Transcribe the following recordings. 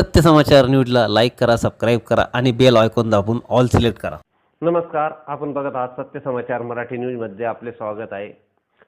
सत्य समाचार न्यूजला लाईक करा सबस्क्राईब करा आणि बेल आयकॉन दाबून ऑल सिलेक्ट करा. नमस्कार आपण बघत आहात सत्य समाचार मराठी न्यूजमध्ये आपले स्वागत आहे.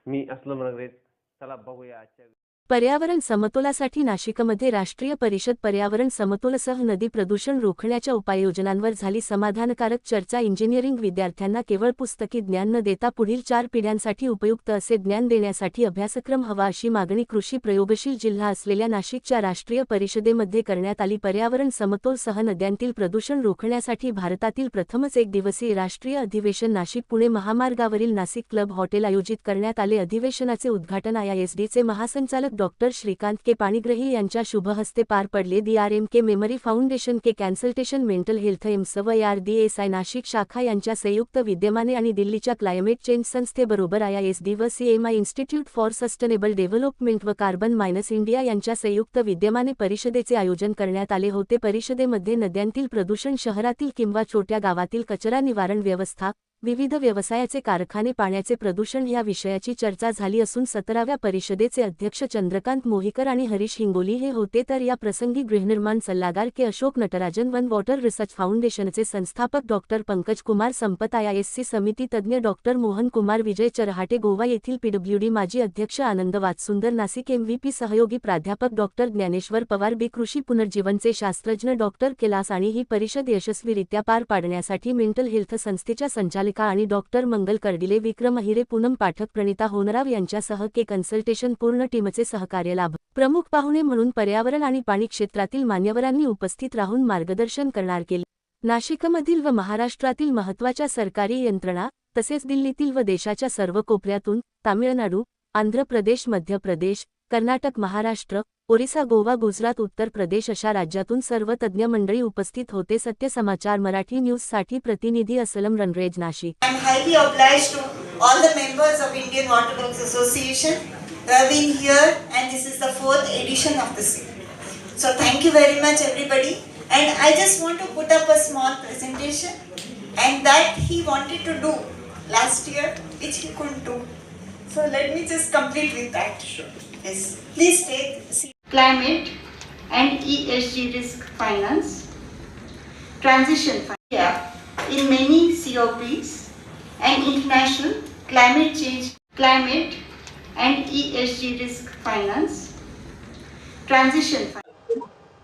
मी असलम नगरे चला बघूया आजच्या पर्यावरण समतोलासाठी नाशिकमध्ये राष्ट्रीय परिषद पर्यावरण समतोलसह नदी प्रदूषण रोखण्याच्या उपाययोजनांवर झाली समाधानकारक चर्चा. इंजिनिअरिंग विद्यार्थ्यांना केवळ पुस्तकी ज्ञान न देता पुढील चार पिढ्यांसाठी उपयुक्त असे ज्ञान देण्यासाठी अभ्यासक्रम हवा अशी मागणी कृषी प्रयोगशील जिल्हा असलेल्या नाशिकच्या राष्ट्रीय परिषदेमध्ये करण्यात आली. पर्यावरण समतोलसह नद्यांतील प्रदूषण रोखण्यासाठी भारतातील प्रथमच एक दिवसीय राष्ट्रीय अधिवेशन नाशिक पुणे महामार्गावरील नाशिक क्लब हॉटेल आयोजित करण्यात आले. अधिवेशनाचे उद्घाटन आयएसडीचे महासंचालक डॉक्टर श्रीकांत के पाणीग्रही यांच्या शुभहस्ते पार पडले. DRM K memory foundation K consultation mental health AIIMS व R D S I Nashik शाखा यांच्या संयुक्त विद्यमाने आणि दिल्लीच्या क्लायमेट चेंज संस्थेबरोबर आयएसडी व CMI institute for sustainable development व कार्बन मायनस इंडिया यांच्या संयुक्त विद्यमाने परिषदेचे आयोजन करण्यात आले होते. परिषदेमध्ये नद्यांतील प्रदूषण शहरातील किंवा छोट्या गावातील कचरा निवारण व्यवस्था विविध व्यवसायाचे कारखाने पाण्याचे प्रदूषण या विषयाची चर्चा झाली असून सतराव्या परिषदेचे अध्यक्ष चंद्रकांत मोहिकर आणि हरीश हिंगोली हे होते तर या प्रसंगी गृहनिर्माण सल्लागार K Ashok Natarajan one water research फाउंडेशनचे संस्थापक डॉक्टर पंकज कुमार संपत सी समिती तज्ज्ञ डॉक्टर मोहन कुमार विजय चरहाटे गोवा येथील पीडब्ल्यूडी माजी अध्यक्ष आनंद वातसुंदर नासिक एमव्हीपी सहयोगी प्राध्यापक डॉक्टर ज्ञानेश्वर पवार बी कृषी पुनर्जीवनचे शास्त्रज्ञ डॉक्टर केलास आणि ही परिषद यशस्वीरित्या पार पाडण्यासाठी मेंटल हेल्थ संस्थेच्या संचालक आणि डॉक्टर मंगल कर्डिले विक्रम अहिरे पूनम पाठक प्रणिता होनराव यांच्यासह के कन्सल्टेशन पूर्ण टीमचे सहकार्य लाभ. प्रमुख पाहुणे म्हणून पर्यावरण आणि पाणी क्षेत्रातील मान्यवरांनी उपस्थित राहून मार्गदर्शन करणार केले. नाशिकमधील व महाराष्ट्रातील महत्त्वाच्या सरकारी यंत्रणा तसेच दिल्लीतील व देशाच्या सर्व कोपऱ्यातून तामिळनाडू आंध्र प्रदेश मध्य प्रदेश कर्नाटक महाराष्ट्र ओरिसा गोवा गुजरात उत्तर प्रदेश अशा राज्यातून सर्व तज्ज्ञ मंडळी उपस्थित होते सत्य समाचार मराठी न्यूजसाठी प्रतिनिधी Aslam रणरेज Nashik I'm highly obliged to all the members of Indian Water Works Association who have been here and this is the fourth edition of the same. So thank you very much everybody and I just want to put up a small presentation and that he wanted to do last year which he couldn't do. So let me just complete with that. Yes. Please take a seat. Climate and ESG risk finance. Transition fund. Yeah, in many COPs and international climate change, climate and ESG risk finance. Transition fund.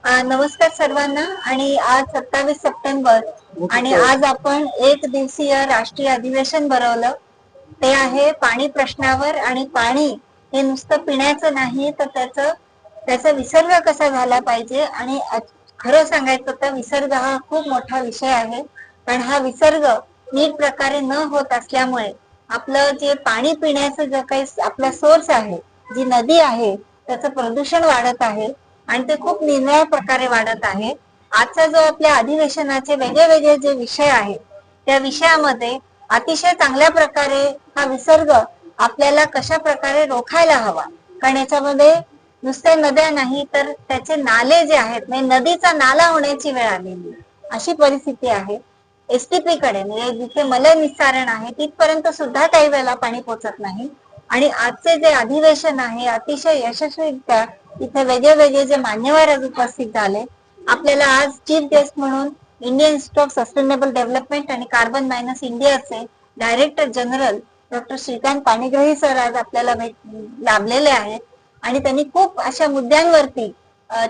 अ, नमस्कार सर्वांना आणि आज सत्तावीस September आणि आज आपण एक दिवसीय राष्ट्रीय अधिवेशन भरवलं ते आहे पाणी प्रश्नावर आणि पाणी हे नुसतं पिण्याचं नाही तर त्याचं त्याचा विसर्ग कसा झाला पाहिजे? आणि खरं सांगायचं तर विसर्ग हा खूप मोठा विषय आहे. पण हा विसर्ग नीट प्रकारे न होत असल्यामुळे आपलं जे पाणी पिण्याचं जे काही आपला सोर्स आहे जी नदी आहे त्याचं प्रदूषण वाढत आहे आणि ते खूप निर्णय प्रकारे वाढत आहे. आजचा जो आपल्या अधिवेशनाचे वेगळे वेगळे जे विषय आहेत त्या विषयामध्ये अतिशय चांगल्या प्रकारे हा विसर्ग आपल्याला कशा प्रकारे रोखायला हवा? कारण याच्यामध्ये नुसते नद्या नाही तर त्याचे नाले जे आहेत म्हणजे नदीचा नाला होण्याची वेळ आलेली अशी परिस्थिती आहे. एसटीपी कडे म्हणजे जिथे मल निस्सारण आहे तिथपर्यंत सुद्धा काही वेळेला पाणी पोचत नाही. आणि आजचे जे अधिवेशन आहे अतिशय यशस्वीरित्या इथे वेगळे वेगळे जे मान्यवर आज उपस्थित झाले. आपल्याला आज चीफ गेस्ट म्हणून Indian institute of sustainable development आणि कार्बन मायनस इंडियाचे director general doctor Shrikant Panigrahi sir आज आपल्याला लाभलेले आहेत. आणि त्यांनी खूप अशा मुद्द्यांवरती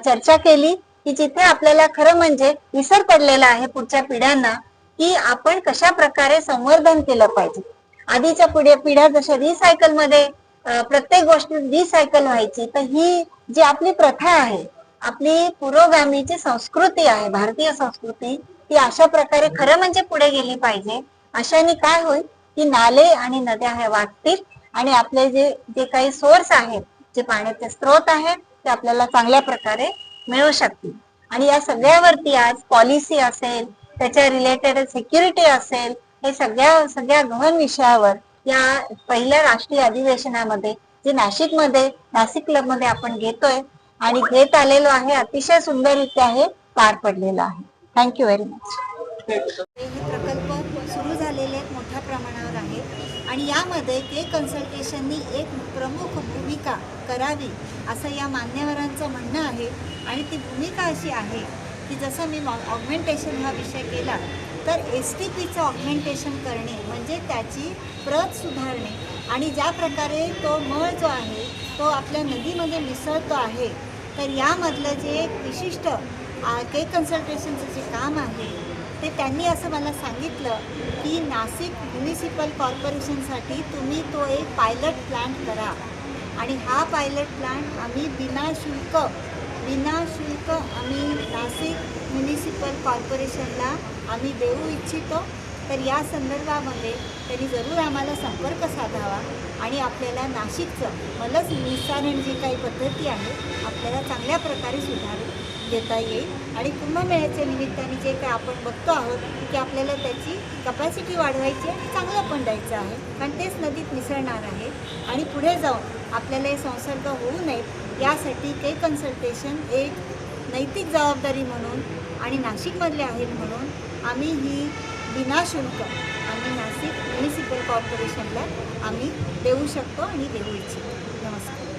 चर्चा केली की जिथे आपल्याला खरं म्हणजे विसर पडलेला आहे पुढच्या पिढ्यांना की आपण कशा प्रकारे संवर्धन केलं पाहिजे. आधीच्या पिढ्या पिढ्या जशा रिसायकलमध्ये प्रत्येक गोष्ट रिसायकल व्हायची तर ही जी आपली प्रथा आहे आपली पुरोगामीची संस्कृती आहे भारतीय संस्कृती ती अशा प्रकारे खरं म्हणजे पुढे गेली पाहिजे. अशाने काय होईल? की नाले आणि नद्या ह्या वाढतील आणि आपले जे जे काही सोर्स आहेत जे पाण्याचे स्रोत आहेत ते आपल्याला चांगल्या प्रकारे मिळू शकतील. आणि या सगळ्यावरती आज पॉलिसी असेल त्याच्या रिलेटेड सिक्युरिटी असेल हे सगळ्या सगळ्या गहन विषयावर या पहिल्या राष्ट्रीय अधिवेशनामध्ये जे नाशिकमध्ये नाशिक क्लबमध्ये आपण घेतोय आणि घेत आलेलो आहे अतिशय सुंदररित्या हे पार पडलेलं आहे. थँक्यू व्हेरी मच हे प्रकल्प सुरू झालेले आहेत मोठ्या प्रमाणावर. आणि यामध्ये के कन्सल्टेशननी एक प्रमुख भूमिका करावी असं या मान्यवरांचं म्हणणं आहे. आणि ती भूमिका अशी आहे की जसं मी ऑगमेंटेशन हा विषय केला तर एस टी पीचं ऑगमेंटेशन करणे म्हणजे त्याची प्रत सुधारणे. आणि ज्या प्रकारे तो मळ जो आहे तो आपल्या नदीमध्ये मिसळतो आहे तर यामधलं जे एक विशिष्ट के कन्सल्टेशनचं जे काम आहे ते त्यांनी असं मला सांगितलं की नाशिक म्युनिसिपल कॉर्पोरेशनसाठी तुम्ही तो एक पायलट प्लांट करा. आणि हा पायलट प्लांट आम्ही विनाशुल्क विनाशुल्क आम्ही नाशिक म्युनिसिपल कॉर्पोरेशनला आम्ही देऊ इच्छितो. तर या संदर्भामध्ये त्यांनी जरूर आम्हाला संपर्क साधावा आणि आपल्याला नाशिकचं मलच निस्सारण जी काही पद्धती आहे आपल्याला चांगल्या प्रकारे सुधारू घेता येईल. आणि कुंभमेळ्याच्या निमित्ताने जे काय आपण बघतो आहोत की आपल्याला त्याची कपॅसिटी वाढवायची आणि चांगलं पण द्यायचं आहे. कारण तेच नदीत मिसळणार आहे. आणि पुढे जाऊन आपल्याला हे संसर्ग होऊ नयेत यासाठी ते कन्सल्टेशन एक नैतिक जबाबदारी म्हणून आणि नाशिकमधले आहेत म्हणून आम्ही ही विनाशुल्क आम्ही नाशिक म्युनिसिपल कॉर्पोरेशनला आम्ही देऊ शकतो आणि देऊ इच्छितो. नमस्कार.